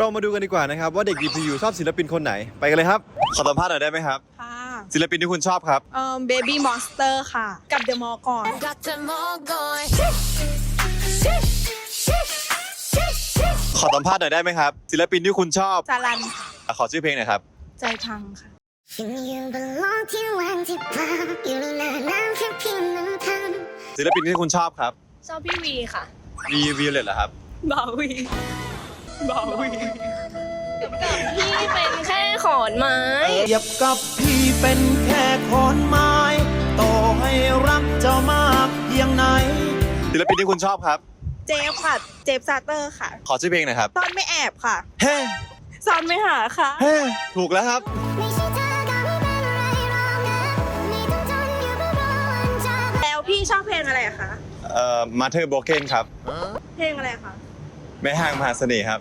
เรามาดูกันดีกว่านะครับ ว่าเด็ก DPU ชอบศิลปินคนไหนไปกันเลยครับ ขอสัมภาษณ์หน่อยได้ไหมครับ ค่ะศิลปินที่คุณชอบครับ เอ่อ Baby Monster ค่ะ กับ The Mall ก่อน Got them all going. Shish, shish, shish, shish. ขอสัมภาษณ์หน่อยได้ไหมครับศิลปินที่คุณชอบจารันค่ะอะขอชื่อเพลงหน่อยครับ ใจพังค่ะ You belong to one to pop. You know now can feel no time. ศิลปินที่คุณชอบครับ ชอบพี่วีค่ะ มีวิวเลตเหรอครับ บาวี บาวีพี่เป็นแค่ขอนไม้เปรียบกับพี่เป็นแค่ขอนไม้ ต่อให้รักเจ้ามากเพียงไหน ศิลปินที่คุณชอบครับ เจฟค่ะ เจฟซาเตอร์ค่ะ ขอชื่อเพลงหน่อยครับซ่อนไม่แอบค่ะเฮ้ซ่อนไม่หาค่ะ เฮ้ถูกแล้วครับไม่ใช่เธอก็ไม่เป็นไรหรอกนะไม่ต้องทนอยู่เพื่อรอวันจากแล้วพี่ชอบเพลงอะไรอะคะ เอ่อมาเธอโบเกนครับ เพลงอะไรคะ แม่ห้างมหาเสน่ห์ครับ